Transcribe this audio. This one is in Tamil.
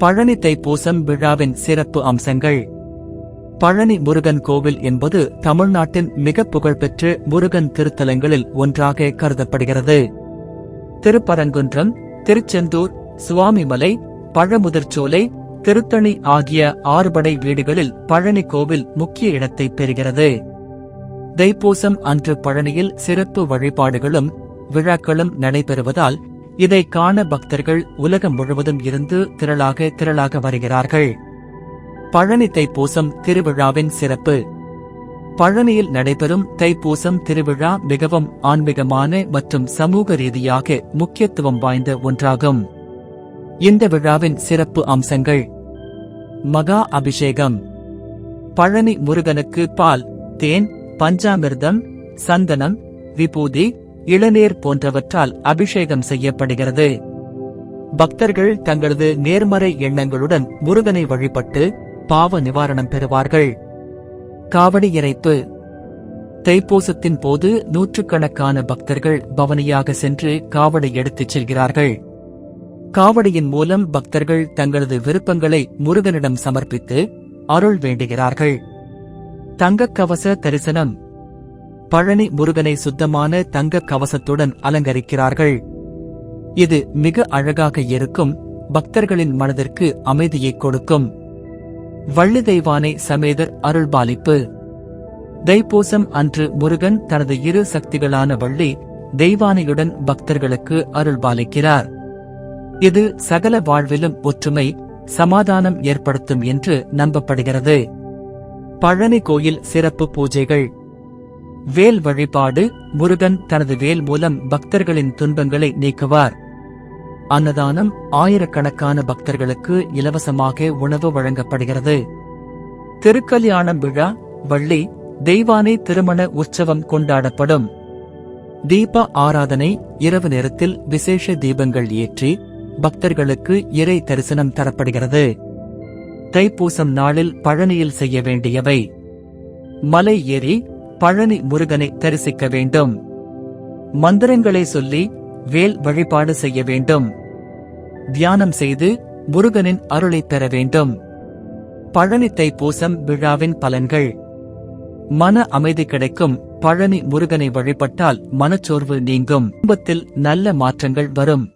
பழனி தைப்பூசம் விழாவின் சிறப்பு அம்சங்கள். பழனி முருகன் கோவில் என்பது தமிழ்நாட்டின் மிக புகழ்பெற்ற முருகன் திருத்தலங்களில் ஒன்றாக கருதப்படுகிறது. திருப்பரங்குன்றம் திருச்செந்தூர் சுவாமிமலை பழமுதிர்ச்சோலை திருத்தணி ஆகிய ஆறுபடை வீடுகளில் பழனி கோவில் முக்கிய இடத்தை பெறுகிறது. தைப்பூசம் அன்று பழனியில் சிறப்பு வழிபாடுகளும் விழாக்களும் நடைபெறுவதால் இதை காண பக்தர்கள் உலகம் முழுவதும் இருந்து திரளாக திரளாக வருகிறார்கள். பழனி தைப்பூசம் திருவிழாவின் சிறப்பு. பழனியில் நடைபெறும் தைப்பூசம் திருவிழா மிகவும் ஆன்மீகமான மற்றும் சமூக ரீதியாக முக்கியத்துவம் வாய்ந்த ஒன்றாகும். இந்த விழாவின் சிறப்பு அம்சங்கள். மகா அபிஷேகம். பழனி முருகனுக்கு பால் தேன் பஞ்சாமிர்தம் சந்தனம் விபூதி இளநீர் போன்றவற்றால் அபிஷேகம் செய்யப்படுகிறது. பக்தர்கள் தங்களது நேர்மறை எண்ணங்களுடன் முருகனை வழிபட்டு பாவ நிவாரணம் பெறுவார்கள். காவடி இறைப்பு. தைப்பூசத்தின் போது நூற்றுக்கணக்கான பக்தர்கள் பவனியாக சென்று காவடி எடுத்துச் செல்கிறார்கள். காவடியின் மூலம் பக்தர்கள் தங்களது விருப்பங்களை முருகனிடம் சமர்ப்பித்து அருள் வேண்டுகிறார்கள். தங்கக் கவச தரிசனம். பழனி முருகனை சுத்தமான தங்கக் கவசத்துடன் அலங்கரிக்கிறார்கள். இது மிக அழகாக இருக்கும் பக்தர்களின் மனதிற்கு அமைதியை கொடுக்கும். வள்ளி தெய்வானை சமேதர் அருள்பாலிப்பு. தைப்பூசம் அன்று முருகன் தனது இரு சக்திகளான வள்ளி தெய்வானையுடன் பக்தர்களுக்கு அருள்பாலிக்கிறார். இது சகல வாழ்விலும் ஒற்றுமை சமாதானம் ஏற்படுத்தும் என்று நம்பப்படுகிறது. பழனி கோயில் சிறப்பு பூஜைகள். வேல் வழிபாடு முருகன் தனது வேல் மூலம் பக்தர்களின் துன்பங்களை நீக்குவார். அன்னதானம் ஆயிரக்கணக்கான பக்தர்களுக்கு இலவசமாக உணவு வழங்கப்படுகிறது. திருக்கல்யாணம் விழா வள்ளி தெய்வானை திருமண உற்சவம் கொண்டாடப்படும். தீப ஆராதனை இரவு நேரத்தில் விசேஷ தீபங்கள் ஏற்றி பக்தர்களுக்கு இறை தரிசனம் தரப்படுகிறது. தைப்பூசம் நாளில் பழனியில் செய்ய வேண்டியவை. மலை ஏறி பழனி முருகனை தரிசிக்க வேண்டும். மந்திரங்களை சொல்லி வேல் வழிபாடு செய்ய வேண்டும். தியானம் செய்து முருகனின் அருளை பெற வேண்டும். பழனி தைப்பூசம் விழாவின் பலன்கள். மன அமைதி கிடைக்கும் பழனி முருகனை வழிபட்டால் மனச்சோர்வு நீங்கும். குடும்பத்தில் நல்ல மாற்றங்கள் வரும்.